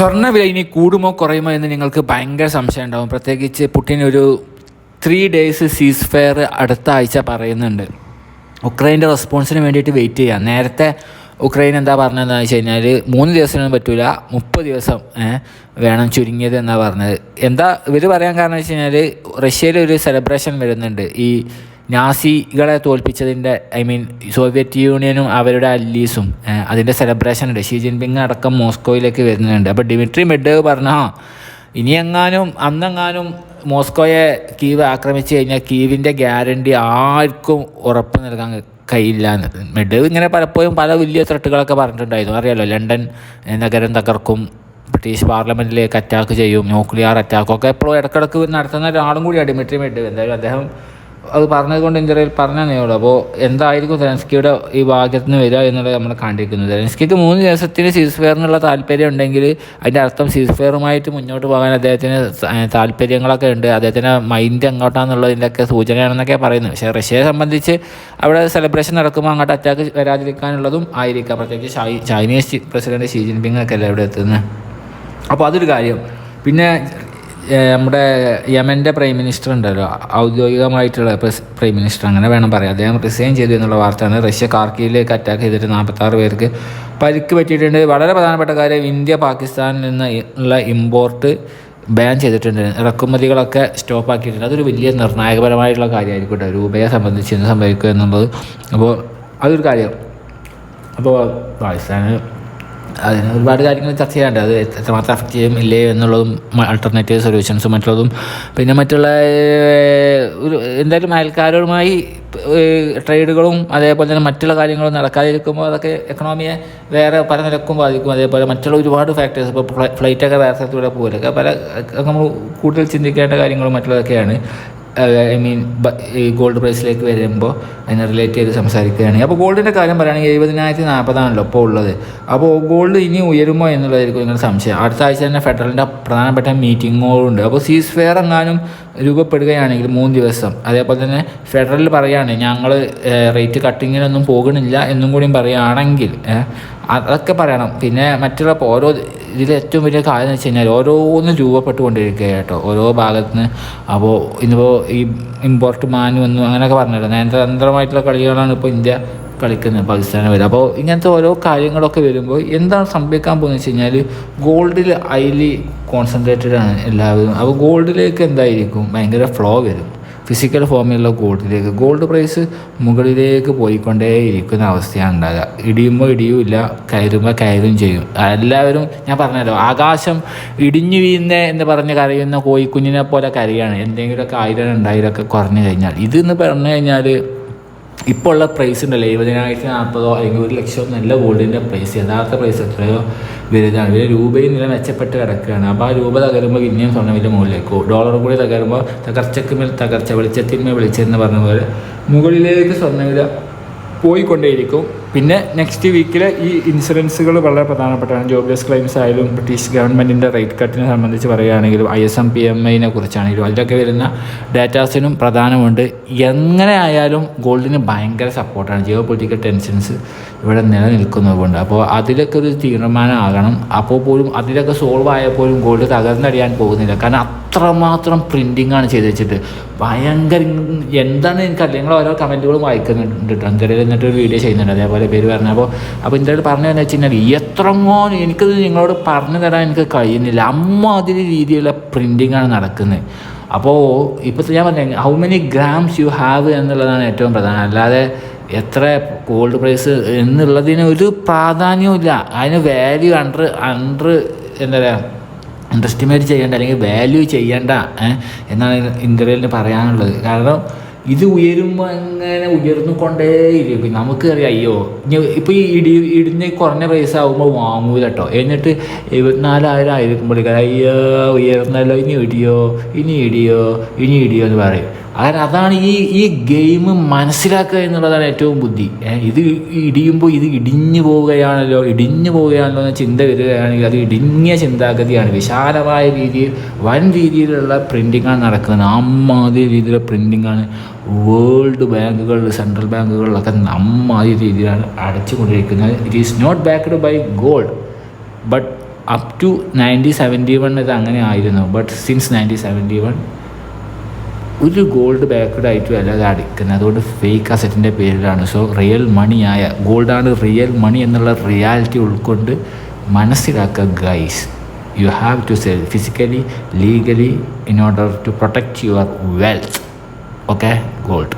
സ്വർണവില ഇനി കൂടുമോ കുറയുമോ എന്ന് നിങ്ങൾക്ക് ഭയങ്കര സംശയം ഉണ്ടാവും. പ്രത്യേകിച്ച് പുട്ടിൻ ഒരു ത്രീ ഡേയ്സ് സീസ് ഫെയർ അടുത്ത ആഴ്ച പറയുന്നുണ്ട്. ഉക്രൈന്റെ റെസ്പോൺസിന് വേണ്ടിയിട്ട് വെയിറ്റ് ചെയ്യാം. നേരത്തെ ഉക്രൈൻ എന്താ പറഞ്ഞതെന്ന് വെച്ച് കഴിഞ്ഞാൽ മൂന്ന് ദിവസമൊന്നും പറ്റില്ല മുപ്പത് ദിവസം വേണം ചുരുങ്ങിയത് എന്നാണ് പറഞ്ഞത്. എന്താ ഇവർ പറയാൻ കാരണം വെച്ച് കഴിഞ്ഞാൽ റഷ്യയിൽ ഒരു സെലിബ്രേഷൻ വരുന്നുണ്ട്. ഈ നാസികളെ തോൽപ്പിച്ചതിന്റെ ഐ മീൻ സോവിയറ്റ് യൂണിയനും അവരുടെ അല്ലീസും അതിന്റെ സെലിബ്രേഷൻ ഉണ്ട്. ഷീ ജിൻപിങ് അടക്കം മോസ്കോയിലേക്ക് വരുന്നുണ്ട്. അപ്പോൾ ഡിമിട്രി മെഡേവ് പറഞ്ഞ ഇനിയെങ്ങാനും അന്നെങ്ങാനും മോസ്കോയെ കീവ് ആക്രമിച്ചു കഴിഞ്ഞാൽ കീവിന്റെ ഗ്യാരണ്ടി ആർക്കും ഉറപ്പ് നൽകാൻ കഴിയില്ല എന്നത്. ഇങ്ങനെ പലപ്പോഴും പല വലിയ ത്രെട്ടുകളൊക്കെ പറഞ്ഞിട്ടുണ്ടായിരുന്നു. അറിയാലോ ലണ്ടൻ നഗരം തകർക്കും ബ്രിട്ടീഷ് പാർലമെന്റിലേക്ക് അറ്റാക്ക് ചെയ്യും ന്യൂക്ലിയർ അറ്റാക്കും ഒക്കെ എപ്പോഴും ഇടക്കിടക്ക് നടത്തുന്ന ഒരാളും കൂടിയാണ് ഡിമിട്രി മെഡേവ് എന്തായാലും അദ്ദേഹം അത് പറഞ്ഞത് കൊണ്ട് ഇന്ത്യയിൽ പറഞ്ഞേ ഉള്ളൂ അപ്പോൾ എന്തായിരിക്കും സെലൻസ്കിയുടെ ഈ ഭാഗ്യത്തിൽ നിന്ന് വരിക എന്നുള്ളത് നമ്മൾ കണ്ടിരിക്കുന്നത് സെലൻസ്കിക്ക് മൂന്ന് ദിവസത്തിന് സീസ് ഫെയറിനുള്ള താല്പര്യം ഉണ്ടെങ്കിൽ അതിന്റെ അർത്ഥം സീസ് ഫെയറുമായിട്ട് മുന്നോട്ട് പോകാൻ അദ്ദേഹത്തിന് താല്പര്യങ്ങളൊക്കെ ഉണ്ട്. അദ്ദേഹത്തിന്റെ മൈൻഡ് എങ്ങോട്ടാണെന്നുള്ളതിന്റെയൊക്കെ സൂചനയാണെന്നൊക്കെ പറയുന്നത് പക്ഷേ റഷ്യയെ സംബന്ധിച്ച് അവിടെ സെലിബ്രേഷൻ നടക്കുമ്പോൾ അങ്ങോട്ട് അറ്റാക്ക് വരാതിരിക്കാനുള്ളതും ആയിരിക്കാം. പ്രത്യേകിച്ച് ചൈനീസ് പ്രസിഡന്റ് ഷീ ജിൻപിങ് ഒക്കെ അല്ലേ ഇവിടെ എത്തുന്നത്? അപ്പോൾ അതൊരു കാര്യം. പിന്നെ നമ്മുടെ യമന്റെ പ്രൈം മിനിസ്റ്റർ ഉണ്ടല്ലോ ഔദ്യോഗികമായിട്ടുള്ള പ്രൈം മിനിസ്റ്റർ അങ്ങനെ വേണം പറയാം അദ്ദേഹം റിസൈൻ ചെയ്തു എന്നുള്ള വാർത്തയാണ്. റഷ്യ കാർക്കിയിലേക്ക് അറ്റാക്ക് ചെയ്തിട്ട് നാൽപ്പത്താറ് പേർക്ക് പരിക്ക് പറ്റിയിട്ടുണ്ട്. വളരെ പ്രധാനപ്പെട്ട കാര്യം ഇന്ത്യ പാകിസ്ഥാനിൽ നിന്ന് ഉള്ള ഇമ്പോർട്ട് ബാൻ ചെയ്തിട്ടുണ്ട്. ഇറക്കുമതികളൊക്കെ സ്റ്റോപ്പ് ആക്കിയിട്ടുണ്ട്. അതൊരു വലിയ നിർണായകപരമായിട്ടുള്ള കാര്യമായിരിക്കും കേട്ടോ രൂപയെ സംബന്ധിച്ച് എന്ത് സംഭവിക്കുക എന്നുള്ളത് അപ്പോൾ അതൊരു കാര്യം. അപ്പോൾ പാകിസ്ഥാന് അതിന് ഒരുപാട് കാര്യങ്ങൾ ചർച്ച ചെയ്യാനുണ്ട്. അത് എത്രമാത്രം അഫക്റ്റ് ചെയ്യും ഇല്ലേ എന്നുള്ളതും ആൾട്ടർനേറ്റീവ് സൊല്യൂഷൻസും മറ്റുള്ളതും. പിന്നെ മറ്റുള്ള ഒരു എന്തായാലും അയൽക്കാരുമായി ട്രേഡുകളും അതേപോലെ തന്നെ മറ്റുള്ള കാര്യങ്ങളും നടക്കാതിരിക്കുമ്പോൾ അതൊക്കെ എക്കണോമിയെ വേറെ പല നിരക്കും ബാധിക്കും. അതേപോലെ മറ്റുള്ള ഒരുപാട് ഫാക്ടേഴ്സ് ഇപ്പോൾ ഫ്ലൈറ്റൊക്കെ വേറെ സ്ഥലത്തൂടെ പോകലൊക്കെ പല നമ്മൾ കൂടുതൽ ചിന്തിക്കേണ്ട കാര്യങ്ങളും മറ്റുള്ളതൊക്കെയാണ്. ഐ മീൻ ഈ ഗോൾഡ് പ്രൈസിലേക്ക് വരുമ്പോൾ അതിനെ റിലേറ്റ് ചെയ്ത് സംസാരിക്കുകയാണെങ്കിൽ. അപ്പോൾ ഗോൾഡിന്റെ കാര്യം പറയുകയാണെങ്കിൽ എഴുപതിനായിരത്തി നാൽപ്പതാണല്ലോ ഇപ്പോൾ ഉള്ളത്. അപ്പോൾ ഗോൾഡ് ഇനി ഉയരുമോ എന്നുള്ളതായിരിക്കും നിങ്ങളുടെ സംശയം. അടുത്ത ആഴ്ച തന്നെ ഫെഡറലിന്റെ പ്രധാനപ്പെട്ട മീറ്റിങ്ങുകളുണ്ട്. അപ്പോൾ സീസ് ഫെയർ എങ്ങാനും രൂപപ്പെടുകയാണെങ്കിൽ മൂന്ന് ദിവസം. അതേപോലെ തന്നെ ഫെഡറൽ പറയുകയാണെങ്കിൽ ഞങ്ങൾ റേറ്റ് കട്ടിങ്ങിനൊന്നും പോകണില്ല എന്നും കൂടിയും പറയുകയാണെങ്കിൽ അതൊക്കെ പറയണം. പിന്നെ മറ്റുള്ള ഓരോ ഇതിൽ ഏറ്റവും വലിയ കാര്യം എന്ന് വെച്ച് കഴിഞ്ഞാൽ ഓരോന്നും രൂപപ്പെട്ടുകൊണ്ടിരിക്കുക കേട്ടോ. ഓരോ ഭാഗത്ത് നിന്ന് അപ്പോൾ ഇന്നിപ്പോൾ ഈ ഇമ്പോർട്ട് മാനു എന്നും അങ്ങനെയൊക്കെ പറഞ്ഞല്ലോ. നയതന്ത്രമായിട്ടുള്ള കളികളാണ് ഇപ്പോൾ ഇന്ത്യ കളിക്കുന്നത് പാകിസ്ഥാന് വരെ അപ്പോൾ ഇങ്ങനത്തെ ഓരോ കാര്യങ്ങളൊക്കെ വരുമ്പോൾ എന്താണ് സംഭവിക്കാൻ പോകുന്നത് വെച്ച് കഴിഞ്ഞാൽ ഗോൾഡിൽ ഹൈലി കോൺസെൻട്രേറ്റഡ് ആണ് എല്ലാവരും. അപ്പോൾ ഗോൾഡിലേക്ക് എന്തായിരിക്കും? ഭയങ്കര ഫ്ലോ വരും. ഫിസിക്കൽ ഫോമിലുള്ള ഗോൾഡിലേക്ക് ഗോൾഡ് പ്രൈസ് മുകളിലേക്ക് പോയിക്കൊണ്ടേയിരിക്കുന്ന അവസ്ഥയാണ് ഉണ്ടാകുക ഇടിയുമ്പോൾ ഇടിയുമില്ല കയറുമ്പോൾ കയറും ചെയ്യും. എല്ലാവരും ഞാൻ പറഞ്ഞല്ലോ ആകാശം ഇടിഞ്ഞു വീഴുന്ന എന്ന് പറഞ്ഞ് കരയുന്ന കോഴിക്കുഞ്ഞിനെ പോലെ കരയാണ്. എന്തെങ്കിലുമൊക്കെ ആയിരം രണ്ടായിരമൊക്കെ കുറഞ്ഞു കഴിഞ്ഞാൽ. ഇതെന്ന് പറഞ്ഞു കഴിഞ്ഞാൽ ഇപ്പോൾ ഉള്ള പ്രൈസ് ഉണ്ടല്ലോ എഴുപതിനായിരത്തി നാൽപ്പതോ അല്ലെങ്കിൽ ഒരു ലക്ഷം നല്ല ഗോൾഡിന്റെ പ്രൈസ് യഥാർത്ഥ പ്രൈസ് എത്രയോ വലുതാണ്. പിന്നെ രൂപയും നില മെച്ചപ്പെട്ട് കിടക്കുകയാണ്. അപ്പോൾ ആ രൂപ തകരുമ്പോൾ പിന്നെയും സ്വർണവില മുകളിലേക്ക് ഡോളർ കൂടി തകരുമ്പോൾ തകർച്ചയ്ക്ക് മേൽ തകർച്ച വെളിച്ചത്തിന്മേൽ വെളിച്ചെന്ന് പറഞ്ഞ പോലെ മുകളിലേക്ക് സ്വർണവില പോയിക്കൊണ്ടേയിരിക്കും. പിന്നെ നെക്സ്റ്റ് വീക്കിൽ ഈ ഇൻഷുറൻസുകൾ വളരെ പ്രധാനപ്പെട്ടതാണ്. ജോബ്ലെസ് ക്ലെയിംസ് ആയാലും ബ്രിട്ടീഷ് ഗവൺമെന്റിന്റെ റേറ്റ് കട്ടിനെ സംബന്ധിച്ച് പറയുകയാണെങ്കിലും I S M P M ഐനെ കുറിച്ചാണെങ്കിലും അതിലൊക്കെ വരുന്ന ഡാറ്റാസിനും പ്രധാനമുണ്ട്. എങ്ങനെ ആയാലും ഗോൾഡിന് ഭയങ്കര സപ്പോർട്ടാണ് ജിയോ പൊളിറ്റിക്കൽ ടെൻഷൻസ് ഇവിടെ നിലനിൽക്കുന്നതുകൊണ്ട്. അപ്പോൾ അതിലൊക്കെ ഒരു തീരുമാനമാകണം അപ്പോൾ പോലും അതിലൊക്കെ സോൾവ് ആയപ്പോഴും ഗോൾഡ് തകർന്നടിയാൻ പോകുന്നില്ല. കാരണം അത്രമാത്രം പ്രിന്റിംഗ് ആണ് ചെയ്ത് വെച്ചിട്ട്. ഭയങ്കര എന്താണ് എനിക്കറിയില്ല. നിങ്ങൾ ഓരോ കമന്റുകളും വായിക്കുന്നുണ്ട് എന്തെങ്കിലും എന്നിട്ട് ഒരു വീഡിയോ ചെയ്യുന്നുണ്ട്. അതേപോലെ പേര് പറഞ്ഞു. അപ്പോൾ അപ്പോൾ എന്തെങ്കിലും പറഞ്ഞതെന്ന് വെച്ച് കഴിഞ്ഞാൽ എത്രങ്ങോ എനിക്കത് നിങ്ങളോട് പറഞ്ഞു തരാൻ എനിക്ക് കഴിയുന്നില്ല. അമ്മ അതിന് രീതിയിലുള്ള പ്രിന്റിങ്ങാണ് നടക്കുന്നത്. അപ്പോൾ ഇപ്പോൾ ഞാൻ പറഞ്ഞു how many grams you have എന്നുള്ളതാണ് ഏറ്റവും പ്രധാനം. അല്ലാതെ എത്ര ഗോൾഡ് പ്രൈസ് എന്നുള്ളതിന് ഒരു പ്രാധാന്യവും ഇല്ല. അതിന് വാല്യൂ അണ്ടർ അണ്ടർ എന്താ പറയുക അണ്ടർ എസ്റ്റിമേറ്റ് ചെയ്യേണ്ട അല്ലെങ്കിൽ വാല്യൂ ചെയ്യേണ്ട എന്നാണ് ഇന്റർവ്യൂലിന് പറയാനുള്ളത്. കാരണം ഇത് ഉയരുമ്പോൾ അങ്ങനെ ഉയർന്നു കൊണ്ടേയിരിക്കും. നമുക്കറിയാം അയ്യോ ഇപ്പോൾ ഈ ഇടി ഇടിഞ്ഞ് കുറഞ്ഞ പ്രൈസ് ആകുമ്പോൾ വാങ്ങൂല കേട്ടോ എന്നിട്ട് എഴുപത്തിനാലായിരം ആയിരിക്കുമ്പോഴേക്കും അയ്യോ ഉയർന്നല്ലോ ഇനി ഇടിയോ ഇനി ഇടിയോ ഇനി ഇടിയോ എന്ന് പറയും. കാരണം അതാണ് ഈ ഈ ഗെയിം മനസ്സിലാക്കുക എന്നുള്ളതാണ് ഏറ്റവും ബുദ്ധി. ഇത് ഇടിയുമ്പോൾ ഇത് ഇടിഞ്ഞു പോവുകയാണല്ലോ ഇടിഞ്ഞു പോവുകയാണല്ലോ എന്ന ചിന്ത വരികയാണെങ്കിൽ അത് ഇടുങ്ങിയ ചിന്താഗതിയാണ്. വിശാലമായ രീതിയിൽ വൻ രീതിയിലുള്ള പ്രിന്റിങ്ങാണ് നടക്കുന്നത്. അമ്മാതിരി രീതിയിലുള്ള പ്രിന്റിങ്ങാണ് വേൾഡ് ബാങ്കുകൾ സെൻട്രൽ ബാങ്കുകളിലൊക്കെ അമ്മാതിരി രീതിയിലാണ് അടച്ചുകൊണ്ടിരിക്കുന്നത്. It is not backed by gold but up to nineteen seventy one ഇത് അങ്ങനെ ആയിരുന്നു. But since nineteen seventy one ഒരു ഗോൾഡ് ബാക്ക്ഡ് ആയിട്ടും അല്ല അത് അടിക്കുന്നത് അതുകൊണ്ട് ഫേക്ക് അസറ്റിന്റെ പേരിലാണ്. സോ റിയൽ മണിയായ ഗോൾഡാണ് റിയൽ മണി എന്നുള്ള റിയാലിറ്റി ഉൾക്കൊണ്ട് മനസ്സിലാക്കുക guys you have to sell physically legally in order to protect your wealth okay gold